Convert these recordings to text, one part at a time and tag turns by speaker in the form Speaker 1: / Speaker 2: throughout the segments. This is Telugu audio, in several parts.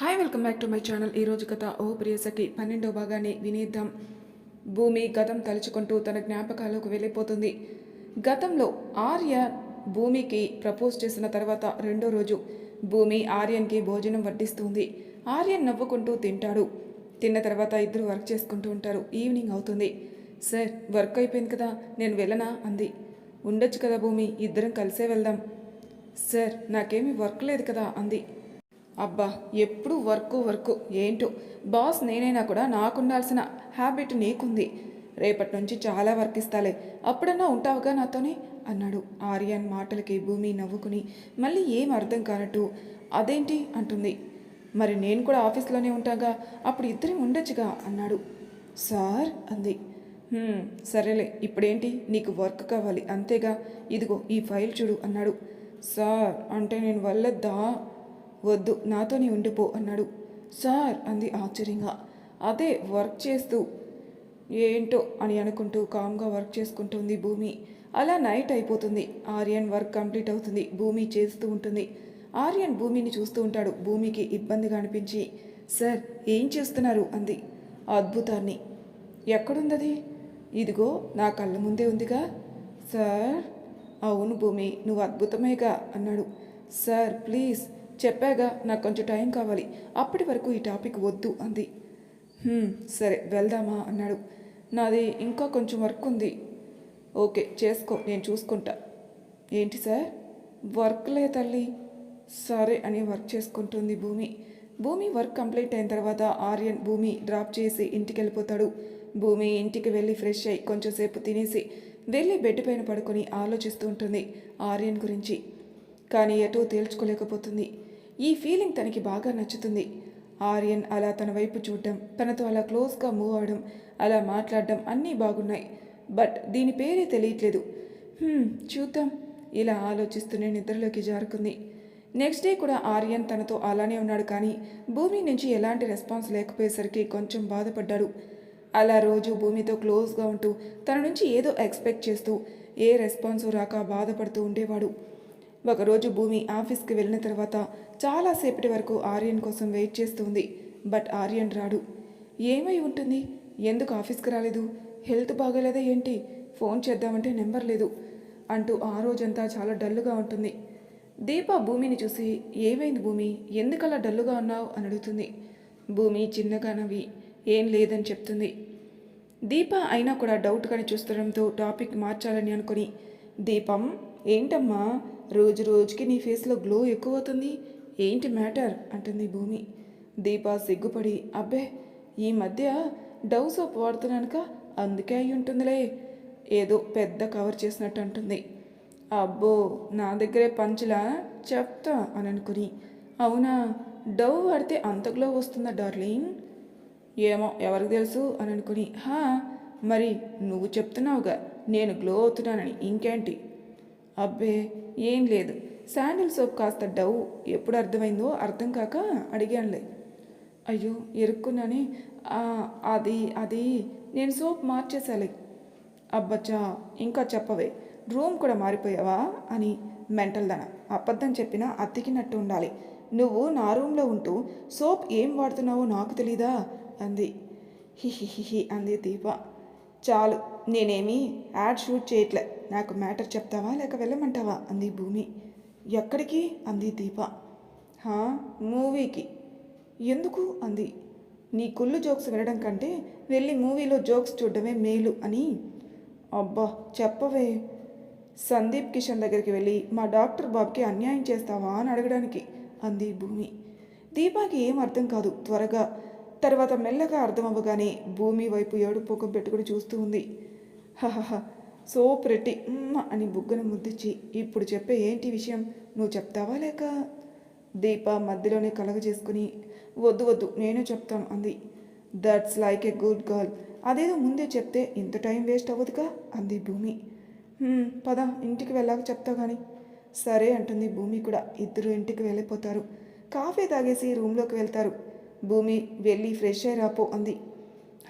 Speaker 1: Hi welcome back to my channel ఈరోజు కథ. ఓ ప్రియసఖి పన్నెండో భాగాన్ని వినేద్దాం. భూమి గతం తలుచుకుంటూ తన జ్ఞాపకాలకు వెళ్ళిపోతుంది. గతంలో ఆర్య భూమికి ప్రపోజ్ చేసిన తర్వాత రెండో రోజు భూమి ఆర్యన్కి భోజనం వడ్డిస్తుంది. ఆర్యన్ నవ్వుకుంటూ తింటాడు. తిన్న తర్వాత ఇద్దరు వర్క్ చేసుకుంటూ ఉంటారు. ఈవినింగ్ అవుతుంది. సార్ వర్క్ అయిపోయింది కదా నేను వెళ్ళనా? అంది. ఉండొచ్చు కదా భూమి ఇద్దరం కలిసే వెళ్దాం. సార్ నాకేమీ వర్క్ లేదు కదా అంది. అబ్బా ఎప్పుడు వర్క్ వర్క్. ఏంటో? బాస్ నేనైనా కూడా నాకుండాల్సిన హ్యాబిట్ నీకుంది. రేపటి నుంచి చాలా వర్క్ ఇస్తాలే. అప్పుడన్నా ఉంటావుగా నాతోనే? అన్నాడు ఆర్యన్ మాటలకి భూమి నవ్వుకుని. మళ్ళీ ఏం అర్థం కానట్టు. అదేంటి? అంటుంది. మరి నేను కూడా ఆఫీస్లోనే ఉంటాగా? అప్పుడు ఇద్దరి ఉండొచ్చుగా? అన్నాడు. సార్ అంది. సరేలే. ఇప్పుడేంటి? నీకు వర్క్ కావాలి అంతేగా? ఇదిగో ఈ ఫైల్ చూడు అన్నాడు. సార్ అంటే నేను వల్లద్దా? వద్దు నాతోనే ఉండిపో అన్నాడు. సార్ అంది ఆశ్చర్యంగా. అదే వర్క్ చేస్తూ. ఏంటో అని అనుకుంటూ కామ్గా వర్క్ చేసుకుంటుంది భూమి. అలా నైట్ అయిపోతుంది. ఆర్యన్ వర్క్ కంప్లీట్ అవుతుంది. భూమి చేస్తూ ఉంటుంది. ఆర్యన్ భూమిని చూస్తూ ఉంటాడు. భూమికి ఇబ్బందిగా అనిపించి. సార్ ఏం చేస్తున్నారు? అంది. అద్భుతాన్ని. ఎక్కడుందది? ఇదిగో నా కళ్ళ ముందే ఉందిగా. సార్ అవును భూమి నువ్వు అద్భుతమేగా అన్నాడు. సార్ ప్లీజ్ చెప్పాగా నాకు కొంచెం టైం కావాలి. అప్పటి వరకు ఈ టాపిక్ వద్దు అంది. సరే వెళ్దామా అన్నాడు. నాది ఇంకా కొంచెం వర్క్ ఉంది. ఓకే చేసుకో నేను చూసుకుంటా. ఏంటి సార్? వర్క్ లే తల్లి. సరే అని వర్క్ చేసుకుంటుంది భూమి. భూమి వర్క్ కంప్లీట్ అయిన తర్వాత ఆర్యన్ భూమి డ్రాప్ చేసి ఇంటికి వెళ్ళిపోతాడు భూమి ఇంటికి వెళ్ళి ఫ్రెష్ అయ్యి కొంచెంసేపు తినేసి వెళ్ళి బెడ్ పైన పడుకొని ఆలోచిస్తూ ఉంటుంది ఆర్యన్ గురించి. కానీ ఎటూ తేల్చుకోలేకపోతుంది. ఈ ఫీలింగ్ తనకి బాగా నచ్చుతుంది. ఆర్యన్ అలా తన వైపు చూడడం తనతో అలా క్లోజ్గా మూవ్ అవడం అలా మాట్లాడడం అన్నీ బాగున్నాయి. బట్ దీని పేరే తెలియట్లేదు. చూద్దాం. ఇలా ఆలోచిస్తూనే నిద్రలోకి జారుకుంది. నెక్స్ట్ డే కూడా ఆర్యన్ తనతో అలానే ఉన్నాడు కానీ భూమి నుంచి ఎలాంటి రెస్పాన్స్ లేకపోయేసరికి కొంచెం బాధపడ్డాడు. అలా రోజు భూమితో క్లోజ్గా ఉంటూ తన నుంచి ఏదో ఎక్స్పెక్ట్ చేస్తూ ఏ రెస్పాన్స్ రాక బాధపడుతూ ఉండేవాడు. ఒకరోజు భూమి ఆఫీస్కి వెళ్ళిన తర్వాత చాలాసేపటి వరకు ఆర్యన్ కోసం వెయిట్ చేస్తుంది. బట్ ఆర్యన్ రాడు. ఏమై ఉంటుంది? ఎందుకు ఆఫీస్కి రాలేదు? హెల్త్ బాగలేదా ఏంటి? ఫోన్ చేద్దామంటే నెంబర్ లేదు అంటూ ఆ రోజంతా చాలా డల్లుగా ఉంటుంది. దీప భూమిని చూసి ఏమైంది భూమి? ఎందుకలా డల్లుగా ఉన్నావు? అని అడుగుతుంది. భూమి చిన్నగా నవ్వి ఏం లేదని చెప్తుంది. దీప అయినా కూడా డౌట్గానే చూస్తుండడంతో టాపిక్ మార్చాలని అనుకుని దీపం ఏంటమ్మా? రోజు రోజుకి నీ ఫేస్లో గ్లో ఎక్కువ అవుతుంది ఏంటి మ్యాటర్? అంటుంది భూమి. దీప సిగ్గుపడి అబ్బే ఈ మధ్య డవ్ సోప్ వాడుతున్నానుక అందుకే అయి ఉంటుందిలే. ఏదో పెద్ద కవర్ చేసినట్టు అంటుంది. అబ్బో నా దగ్గరే పంచులా? చెప్తా అని అనుకుని అవునా? డవ్ వాడితే అంత గ్లో వస్తుందా డార్లింగ్? ఏమో ఎవరికి తెలుసు అని అనుకుని హా మరి నువ్వు చెప్తున్నావుగా నేను గ్లో అవుతున్నానని ఇంకేంటి? అబ్బే ఏం లేదు. శాండిల్ సోప్ కాస్త డవ్ ఎప్పుడు అర్థమైందో అర్థం కాక అడిగానులే. అయ్యో ఎరుక్కున్నానే. అది అది. నేను సోప్ మార్చేసాలి అబ్బచ్చా ఇంకా చెప్పవే. రూమ్ కూడా మారిపోయావా? అని మెంటల్ దన. అబద్ధం చెప్పినా అతికినట్టు ఉండాలి. నువ్వు నా రూమ్లో ఉంటూ సోప్ ఏం వాడుతున్నావో నాకు తెలీదా? అంది. హిహిహిహి అంది దీప. చాలు. నేనేమి యాడ్ షూట్ చేయట్లే. నాకు మ్యాటర్ చెప్తావా లేక వెళ్ళమంటావా? అంది భూమి. ఎక్కడికి? అంది దీప. హా? మూవీకి. ఎందుకు? అంది. నీ కుళ్ళు జోక్స్ వినడం కంటే వెళ్ళి మూవీలో జోక్స్ చూడడమే మేలు అని. అబ్బా చెప్పవే. సందీప్ కిషన్ దగ్గరికి వెళ్ళి మా డాక్టర్ బాబుకి అన్యాయం చేస్తావా అని అడగడానికి అంది భూమి. దీపాకి ఏం అర్థం కాదు త్వరగా. తర్వాత మెల్లగా అర్థమవ్వగానే భూమి వైపు ఏడు పూకం పెట్టుకుని చూస్తూ ఉంది. హహహ సో ప్రెట్టి అని బుగ్గను ముద్దిచ్చి ఇప్పుడు చెప్పే ఏంటి విషయం? నువ్వు చెప్తావా లేక? దీప మధ్యలోనే కలగజేసుకుని వద్దు వద్దు నేను చెప్తాను అంది. That's like a good girl అదేదో ముందే చెప్తే ఇంత టైం వేస్ట్ అవ్వదుగా? అంది భూమి. పద ఇంటికి వెళ్ళాక చెప్తా కానీ సరే అంటుంది భూమి కూడా. ఇద్దరు ఇంటికి వెళ్ళిపోతారు. కాఫీ తాగేసి రూమ్లోకి వెళ్తారు. భూమి వెళ్ళి ఫ్రెష్ అయి రాపో అంది.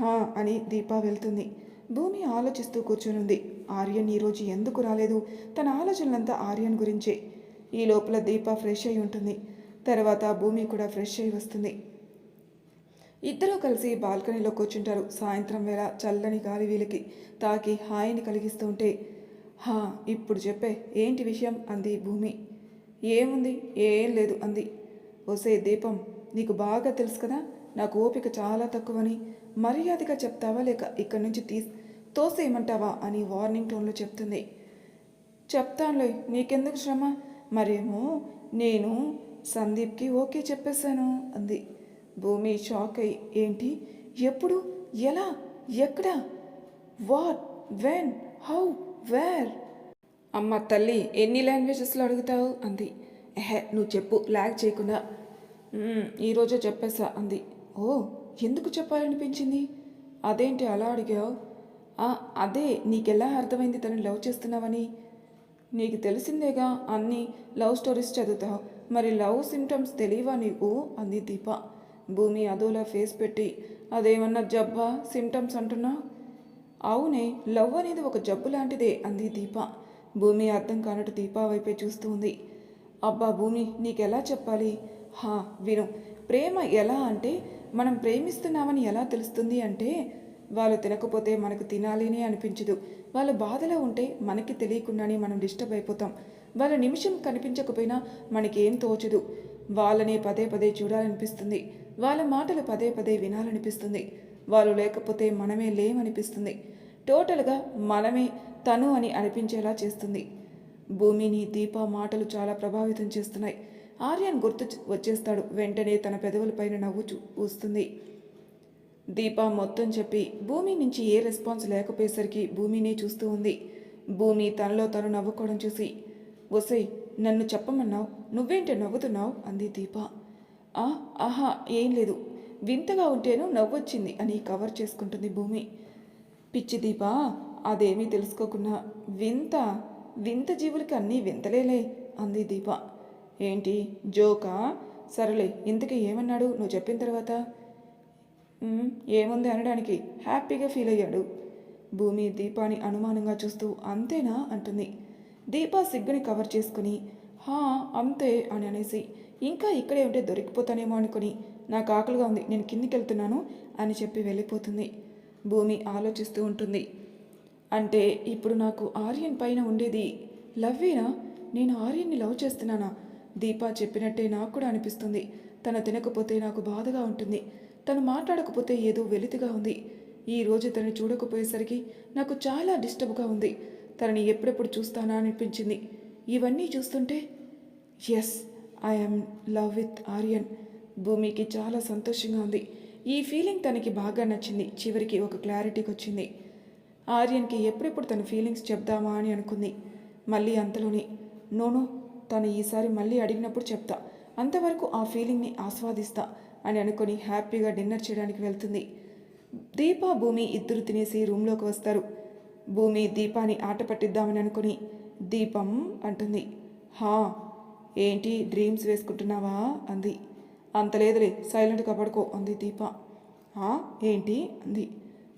Speaker 1: హా అని దీప వెళ్తుంది. భూమి ఆలోచిస్తూ కూర్చునుంది. ఆర్యన్ ఈరోజు ఎందుకు రాలేదు? తన ఆలోచనలంతా ఆర్యన్ గురించే. ఈ లోపల దీప ఫ్రెష్ అయి ఉంటుంది. తర్వాత భూమి కూడా ఫ్రెష్ అయి వస్తుంది. ఇద్దరూ కలిసి బాల్కనీలో కూర్చుంటారు. సాయంత్రం వేళ చల్లని గాలి వీలికి తాకి హాయిని కలిగిస్తూ ఉంటే హా ఇప్పుడు చెప్పే ఏంటి విషయం? అంది భూమి. ఏముంది? ఏం లేదు అంది. ఒసే దీపం నీకు బాగా తెలుసు కదా? నాకు ఓపిక చాలా తక్కువని. మర్యాదగా చెప్తావా లేక ఇక్కడి నుంచి తీ తోసేయమంటావా అని వార్నింగ్ టోన్లో చెప్తుంది. చెప్తానులే నీకెందుకు శ్రమ? మరేమో నేను సందీప్కి ఓకే చెప్పేశాను అంది. భూమి షాక్ అయి ఏంటి? ఎప్పుడు? ఎలా? ఎక్కడ? వాట్? వెన్? హౌ? వేర్? అమ్మ తల్లి ఎన్ని లాంగ్వేజెస్లో అడుగుతావు? అంది. ఎహే నువ్వు చెప్పు లాగ్ చేయకుండా. ఈరోజే చెప్పేసా అంది. ఓ ఎందుకు చెప్పాలనిపించింది? అదేంటి అలా అడిగావు? "ఆ, అదే నీకెలా అర్థమైంది తను లవ్ చేస్తున్నావని? నీకు తెలిసిందేగా అన్ని లవ్ స్టోరీస్ చదువుతావు. మరి లవ్ సిమ్టమ్స్ తెలియవా నీకు? అంది దీప. భూమి అదోలా ఫేస్ పెట్టి అదేమన్నా జబ్బా సిమ్టమ్స్ అంటున్నా? అవునే లవ్ అనేది ఒక జబ్బు లాంటిదే అంది దీప. భూమి అర్థం కానట్టు దీప వైపే చూస్తూ ఉంది. అబ్బా భూమి నీకెలా చెప్పాలి? హా విను. ప్రేమ ఎలా అంటే మనం ప్రేమిస్తున్నామని ఎలా తెలుస్తుంది అంటే వాళ్ళు తినకపోతే మనకు తినాలినే అనిపించదు. వాళ్ళు బాధలో ఉంటే మనకి తెలియకుండానే మనం డిస్టర్బ్ అయిపోతాం. వాళ్ళ నిమిషం కనిపించకపోయినా మనకేం తోచదు. వాళ్ళని పదే పదే చూడాలనిపిస్తుంది. వాళ్ళ మాటలు పదే పదే వినాలనిపిస్తుంది. వాళ్ళు లేకపోతే మనమే లేమనిపిస్తుంది. టోటల్గా మనమే తను అని అనిపించేలా చేస్తుంది. భూమిని దీప మాటలు చాలా ప్రభావితం చేస్తున్నాయి. ఆర్యన్ గుర్తు వచ్చేస్తాడు. వెంటనే తన పెదవులపైన నవ్వు చూస్తుంది దీప మొత్తం చెప్పి భూమి నుంచి ఏ రెస్పాన్స్ లేకపోయేసరికి భూమినే చూస్తూ ఉంది. భూమి తనలో తను నవ్వుకోవడం చూసి ఒసై నన్ను చెప్పమన్నావు? నువ్వేంటి నవ్వుతున్నావు? అంది దీప. "ఆ, ఆహా ఏం లేదు. వింతగా ఉంటేను నవ్వొచ్చింది అని కవర్ చేసుకుంటుంది భూమి. పిచ్చి దీప అదేమీ తెలుసుకోకుండా వింత వింత జీవులకి అన్నీ వింతలేలే అంది దీప. ఏంటి? జోకా? సరేలే ఇంతకీ ఏమన్నాడు? నువ్వు చెప్పిన తర్వాత? ఏముంది అనడానికి? హ్యాపీగా ఫీల్ అయ్యాడు. భూమి దీపాని అనుమానంగా చూస్తూ అంతేనా? అంటుంది. దీపా సిగ్గుని కవర్ చేసుకుని హా అంతే అని అనేసి ఇంకా ఇక్కడే ఉంటే దొరికిపోతానేమో అనుకుని నాకు ఆకలిగా ఉంది నేను కిందికి వెళ్తున్నాను అని చెప్పి వెళ్ళిపోతుంది. భూమి ఆలోచిస్తూ ఉంటుంది. అంటే ఇప్పుడు నాకు ఆర్యన్ పైన ఉండేది లవ్వేనా? నేను ఆర్యన్ని లవ్ చేస్తున్నానా? దీప చెప్పినట్టే నాకు కూడా అనిపిస్తుంది. తను తినకపోతే నాకు బాధగా ఉంటుంది. తను మాట్లాడకపోతే ఏదో వెలితిగా ఉంది. ఈ రోజు తనని చూడకపోయేసరికి నాకు చాలా డిస్టర్బ్గా ఉంది. తనని ఎప్పుడెప్పుడు చూస్తానా అనిపించింది. ఇవన్నీ చూస్తుంటే yes I'm love with Aryan. భూమికి చాలా సంతోషంగా ఉంది. ఈ ఫీలింగ్ తనకి బాగా నచ్చింది. చివరికి ఒక క్లారిటీకి వచ్చింది ఆర్యన్కి ఎప్పుడెప్పుడు తన ఫీలింగ్స్ చెప్దామా అని అనుకుంది. మళ్ళీ అంతలోనే నోనో తను ఈసారి మళ్ళీ అడిగినప్పుడు చెప్తా అంతవరకు ఆ ఫీలింగ్ని ఆస్వాదిస్తా అని అనుకుని హ్యాపీగా డిన్నర్ చేయడానికి వెళ్తుంది. దీప భూమి ఇద్దరు తినేసి రూమ్లోకి వస్తారు. భూమి దీపాని ఆట పట్టిద్దామని అనుకుని దీపం అంటుంది. హా ఏంటి డ్రీమ్స్ వేసుకుంటున్నావా? అంది. అంత లేదులే సైలెంట్గా పడుకో అంది దీప. ఏంటి? అంది.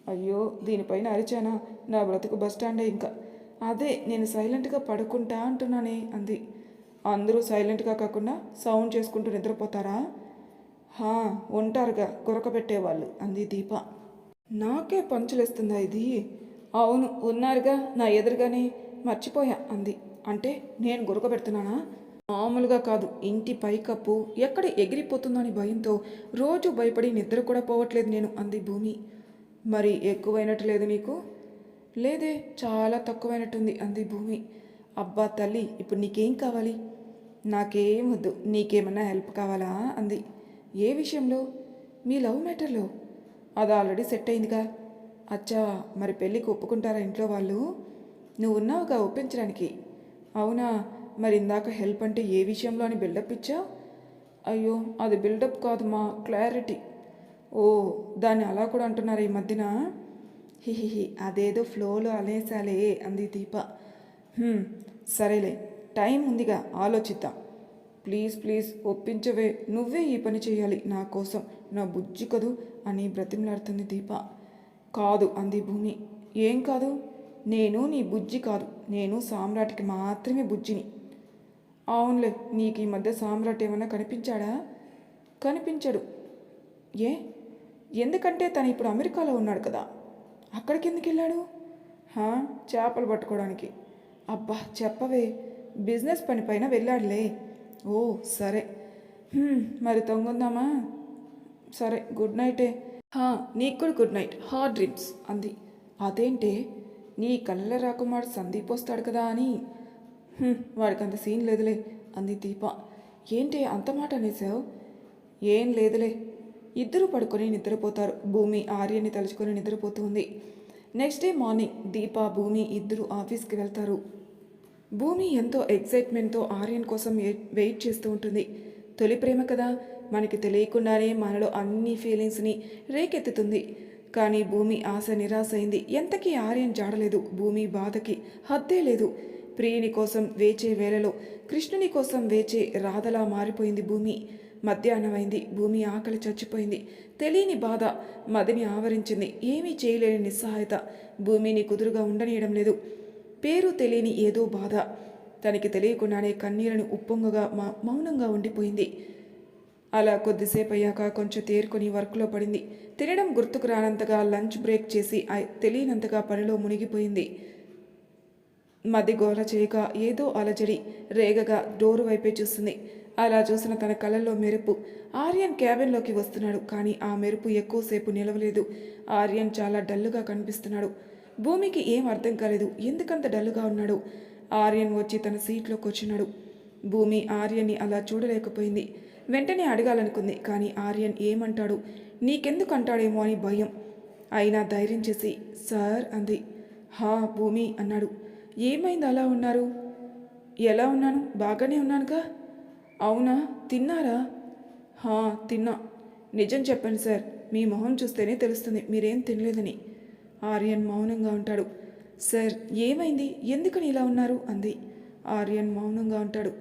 Speaker 1: అయ్యో దీనిపైన అరిచానా? నా బ్రతుకు బస్ ఇంకా. అదే నేను సైలెంట్గా పడుకుంటా అంటున్నానే అంది. అందరూ సైలెంట్గా కాకుండా సౌండ్ చేసుకుంటూ నిద్రపోతారా? హా ఉంటారుగా గురకబెట్టేవాళ్ళు అంది దీప. నాకే పంచులేస్తుందా ఇది? అవును ఉన్నారుగా నా ఎదురుగానే మర్చిపోయా అంది. అంటే నేను గురక పెడుతున్నానా? మామూలుగా కాదు ఇంటి పైకప్పు ఎక్కడ ఎగిరిపోతుందని భయంతో రోజు భయపడి నిద్ర కూడా పోవట్లేదు నేను అంది భూమి. మరి ఎక్కువైనట్టు లేదు నీకు? లేదే చాలా తక్కువైనట్టుంది అంది భూమి. అబ్బా తల్లి ఇప్పుడు నీకేం కావాలి? నాకేం వద్దు నీకేమన్నా హెల్ప్ కావాలా? అంది. ఏ విషయంలో? మీ లవ్ మ్యాటర్లో. అది ఆల్రెడీ సెట్ అయిందిగా. అచ్చా మరి పెళ్ళికి ఒప్పుకుంటారా ఇంట్లో వాళ్ళు? నువ్వు ఉన్నావుగా ఒప్పించడానికి. అవునా మరి ఇందాక హెల్ప్ అంటే ఏ విషయంలో అని బిల్డప్ ఇచ్చావు? అయ్యో అది బిల్డప్ కాదు మా క్లారిటీ. ఓ దాన్ని అలా కూడా అంటున్నారు ఈ మధ్యన? హిహిహి అదేదో ఫ్లోలో అనేసాలే అంది దీప. సరేలే. టైం ఉందిగా ఆలోచిద్దాం. ప్లీజ్ ప్లీజ్ ఒప్పించవే. నువ్వే ఈ పని చేయాలి నా కోసం. నా బుజ్జి కదూ అని బ్రతిమలాడుతుంది దీప. కాదు అంది భూమి. ఏం కాదు? నేను నీ బుజ్జి కాదు. నేను సామ్రాట్కి మాత్రమే బుజ్జిని. అవునులే నీకు ఈ మధ్య సామ్రాట్ ఏమైనా కనిపించాడా? కనిపించడు. ఏ? ఎందుకంటే తను ఇప్పుడు అమెరికాలో ఉన్నాడు కదా. అక్కడికి ఎందుకు వెళ్ళాడు చేపలు పట్టుకోవడానికి. అబ్బా చెప్పవే. బిజినెస్ పని పైన వెళ్ళాడులే. ఓ సరే. మరి తొంగుందామా? సరే గుడ్ నైటే. నీకు కూడా గుడ్ నైట్. హాట్ డ్రీమ్స్ అంది. అదేంటే నీ కళ్ళ రాకుమారు సందీప్ వస్తాడు కదా అని. వాడికి అంత సీన్ లేదులే అంది దీప. ఏంటి అంత మాట అనేసావు ఏం లేదులే. ఇద్దరు పడుకొని నిద్రపోతారు. భూమి ఆర్యని తలుచుకొని నిద్రపోతుంది నెక్స్ట్ డే మార్నింగ్ దీప భూమి ఇద్దరు ఆఫీస్కి వెళ్తారు. భూమి ఎంతో ఎక్సైట్మెంట్తో ఆర్యన్ కోసం వెయిట్ చేస్తూ ఉంటుంది. తొలి ప్రేమ కదా మనకి తెలియకుండానే మనలో అన్ని ఫీలింగ్స్ని రేకెత్తుతుంది. కానీ భూమి ఆశ నిరాశ అయింది. ఎంతకీ ఆర్యన్ జాడలేదు. భూమి బాధకి హద్దే లేదు. ప్రియుని కోసం వేచే వేళలో కృష్ణుని కోసం వేచే రాధలా మారిపోయింది భూమి. మధ్యాహ్నమైంది భూమి ఆకలి చచ్చిపోయింది. తెలియని బాధ మదిని ఆవరించింది. ఏమీ చేయలేని నిస్సహాయత. భూమిని కుదురుగా ఉండనీయడం లేదు. పేరు తెలియని ఏదో బాధ. తనకి తెలియకుండానే కన్నీళ్ళను ఉప్పొంగగా మా మౌనంగా ఉండిపోయింది. అలా కొద్దిసేపు అయ్యాక కొంచెం తేరుకొని వర్క్లో పడింది. తినడం గుర్తుకు రానంతగా లంచ్ బ్రేక్ చేసి ఆ- తెలియనంతగా పనిలో మునిగిపోయింది. మది గోల చేయక ఏదో అలజడి రేగగా డోరు వైపే చూస్తుంది. అలా చూసిన తన కళ్ళల్లో మెరుపు. ఆర్యన్ క్యాబిన్లోకి వస్తున్నాడు కానీ ఆ మెరుపు ఎక్కువసేపు నిలవలేదు. ఆర్యన్ చాలా డల్లుగా కనిపిస్తున్నాడు. భూమికి ఏం అర్థం కాలేదు. ఎందుకంత డల్గా ఉన్నాడు? ఆర్యన్ వచ్చి తన సీట్లో కూర్చున్నాడు. భూమి ఆర్యన్ని అలా చూడలేకపోయింది. వెంటనే అడగాలనుకుంది కానీ ఆర్యన్ ఏమంటాడు? నీకెందుకు అంటాడేమో అని భయం. అయినా ధైర్యం చేసి సార్ అంది. హా భూమి అన్నాడు. ఏమైంది? అలా ఉన్నారు? ఎలా ఉన్నాను? బాగానే ఉన్నానుగా? అవునా? తిన్నారా? హా తిన్నా. నిజం చెప్పండి సార్. మీ మొహం చూస్తేనే తెలుస్తుంది. మీరేం తినలేదని. ఆర్యన్ మౌనంగా ఉంటాడు. సార్ ఏమైంది? ఎందుకని ఇలా ఉన్నారు? అంది. ఆర్యన్ మౌనంగా ఉంటాడు.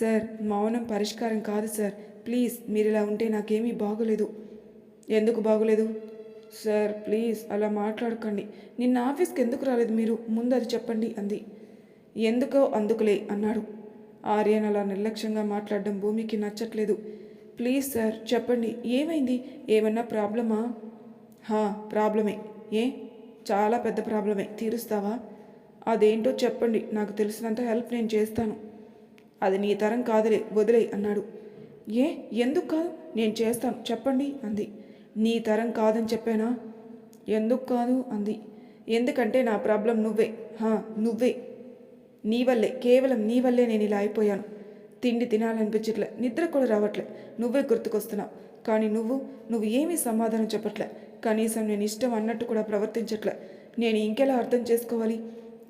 Speaker 1: సార్ మౌనం పరిష్కారం కాదు సార్. ప్లీజ్ మీరు ఇలా ఉంటే నాకేమీ బాగోలేదు. ఎందుకు బాగోలేదు? సార్ ప్లీజ్ అలా మాట్లాడకండి. నిన్న ఆఫీస్కి ఎందుకు రాలేదు మీరు? ముందు అది చెప్పండి అంది. ఎందుకో అందుకులే అన్నాడు. ఆర్యన్ అలా నిర్లక్ష్యంగా మాట్లాడడం భూమికి నచ్చట్లేదు. ప్లీజ్ సార్ చెప్పండి. ఏమైంది? ఏమన్నా ప్రాబ్లమా? హా ప్రాబ్లమే. ఏ? చాలా పెద్ద ప్రాబ్లమే. తీరుస్తావా? అదేంటో చెప్పండి. నాకు తెలిసినంత హెల్ప్ నేను చేస్తాను. అది నీ తరం కాదులే. వదిలే అన్నాడు. ఏ? ఎందుకు కాదు? నేను చేస్తాను. చెప్పండి అంది. నీ తరం కాదని చెప్పానా? ఎందుకు కాదు? అంది. ఎందుకంటే నా ప్రాబ్లం నువ్వే. హా నువ్వే. నీ వల్లే. కేవలం నీ వల్లే నేను ఇలా అయిపోయాను. తిండి తినాలనిపించట్లే. నిద్ర కూడా రావట్లే. నువ్వే గుర్తుకొస్తున్నావు. కానీ నువ్వు నువ్వు ఏమీ సమాధానం చెప్పట్లే. కనీసం నేను ఇష్టం అన్నట్టు కూడా ప్రవర్తించట్లే. నేను ఇంకెలా అర్థం చేసుకోవాలి?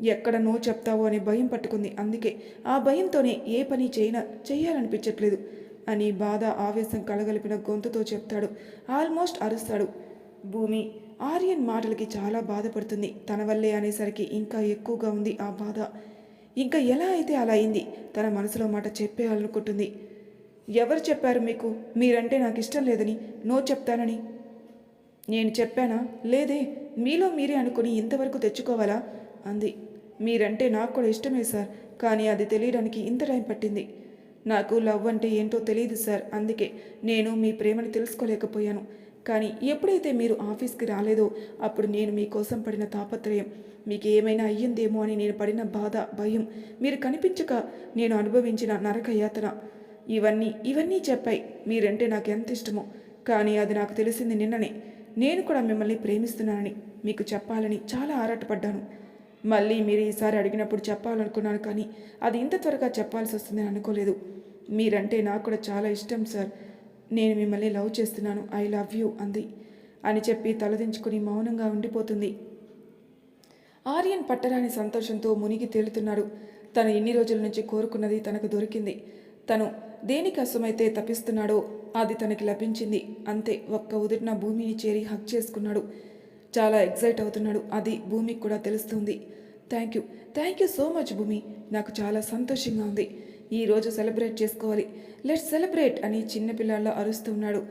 Speaker 1: ఎక్కడ నో చెప్తావో అనే భయం పట్టుకుంది. అందుకే ఆ భయంతోనే ఏ పని చేయినా చేయాలనిపించట్లేదు అని బాధ ఆవేశం కలగలిపిన గొంతుతో చెప్తాడు. ఆల్మోస్ట్ అరుస్తాడు. భూమి ఆర్యన్ మాటలకి చాలా బాధపడుతుంది. తన వల్లే అనేసరికి ఇంకా ఎక్కువగా ఉంది ఆ బాధ. ఇంకా ఎలా అయితే అలా అయింది? తన మనసులో మాట చెప్పేయాలనుకుంటుంది. ఎవరు చెప్పారు మీకు? మీరంటే నాకు ఇష్టం లేదని నో చెప్తానని. నేను చెప్పానా? లేదే మీలో మీరే అనుకుని ఇంతవరకు తెచ్చుకోవాలా? అంది. మీరంటే నాకు కూడా ఇష్టమే సార్ కానీ అది తెలియడానికి ఇంత టైం పట్టింది. నాకు లవ్ అంటే ఏంటో తెలియదు సార్ అందుకే నేను మీ ప్రేమని తెలుసుకోలేకపోయాను. కానీ ఎప్పుడైతే మీరు ఆఫీస్కి రాలేదో అప్పుడు నేను మీకోసం పడిన తాపత్రయం మీకు ఏమైనా అయ్యిందేమో అని నేను పడిన బాధ భయం మీరు కనిపించక నేను అనుభవించిన నరక యాతన ఇవన్నీ ఇవన్నీ చెప్పాయి. మీరంటే నాకు ఎంత ఇష్టమో. కానీ అది నాకు తెలిసింది నిన్ననే. నేను కూడా మిమ్మల్ని ప్రేమిస్తున్నానని మీకు చెప్పాలని చాలా ఆరాటపడ్డాను. మళ్ళీ మీరు ఈసారి అడిగినప్పుడు చెప్పాలనుకున్నాను కానీ అది ఇంత త్వరగా చెప్పాల్సి వస్తుందని అనుకోలేదు. మీరంటే నాకు కూడా చాలా ఇష్టం సార్. నేను మిమ్మల్ని లవ్ చేస్తున్నాను. ఐ లవ్ యూ అంది. అని చెప్పి తలదించుకుని మౌనంగా ఉండిపోతుంది. ఆర్యన్ పట్టరాని సంతోషంతో మునిగి తేలుతున్నాడు. తను ఎన్ని రోజుల నుంచి కోరుకున్నది తనకు దొరికింది. తను దేనికి అసమైతే తప్పిస్తున్నాడో అది తనకి లభించింది. అంతే ఒక్క ఉదిరిన భూమిని చేరి హక్ చేసుకున్నాడు. చాలా ఎగ్జైట్ అవుతున్నాడు. అది భూమికి కూడా తెలుస్తుంది. Thank you. Thank you so much Bhumi. నాకు చాలా సంతోషంగా ఉంది. ఈ రోజు సెలబ్రేట్ చేసుకోవాలి. లెట్స్ సెలబ్రేట్ అని చిన్నపిల్లల్లో అరుస్తున్నాడు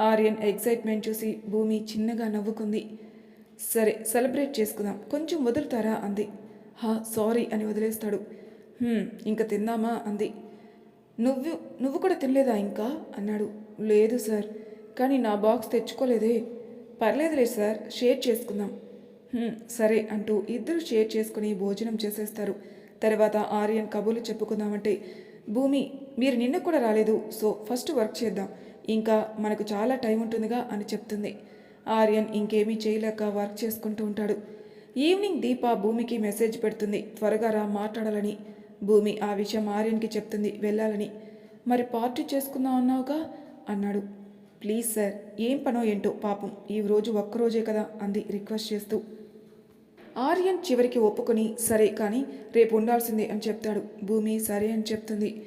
Speaker 1: ఆర్యన్ ఎగ్జైట్మెంట్ చూసి భూమి చిన్నగా నవ్వుకుంది. సరే సెలబ్రేట్ చేసుకుందాం. కొంచెం వదులుతారా? అంది. హా సారీ అని వదిలేస్తాడు. ఇంకా ఇంక తిందామా? అంది. నువ్వు నువ్వు కూడా తినలేదా ఇంకా? అన్నాడు. లేదు సార్ కానీ నా బాక్స్ తెచ్చుకోలేదే. పర్లేదులే సార్ షేర్ చేసుకుందాం. సరే అంటూ ఇద్దరు షేర్ చేసుకుని భోజనం చేసేస్తారు. తర్వాత ఆర్యన్ కబుర్లు చెప్పుకుందామంటే భూమి మీరు నిన్న కూడా రాలేదు సో ఫస్ట్ వర్క్ చేద్దాం. ఇంకా మనకు చాలా టైం ఉంటుందిగా అని చెప్తుంది. ఆర్యన్ ఇంకేమీ చేయలేక వర్క్ చేసుకుంటూ ఉంటాడు. ఈవినింగ్ దీప భూమికి మెసేజ్ పెడుతుంది. త్వరగా రా మాట్లాడాలని. భూమి ఆ విషయం ఆర్యన్కి చెప్తుంది వెళ్ళాలని. మరి పార్టీ చేసుకుందాం అన్నావుగా? అన్నాడు. ప్లీజ్ సార్ ఏం పనో ఏంటో పాపం ఈ రోజు ఒక్కరోజే కదా అంది రిక్వెస్ట్ చేస్తూ. ఆర్యన్ చివరికి ఒప్పుకొని సరే కానీ రేపు ఉండాల్సిందే అని చెప్తాడు. భూమి సరే అని చెప్తుంది.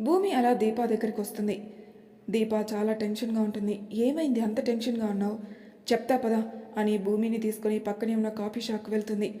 Speaker 1: భూమి అలా దీపా దగ్గరికి వస్తుంది. దీపా చాలా టెన్షన్గా ఉంటుంది. ఏమైంది అంత టెన్షన్గా ఉన్నావు చెప్తా పదా అని భూమిని తీసుకొని పక్కనే ఉన్న కాఫీ షాప్కి వెళ్తుంది.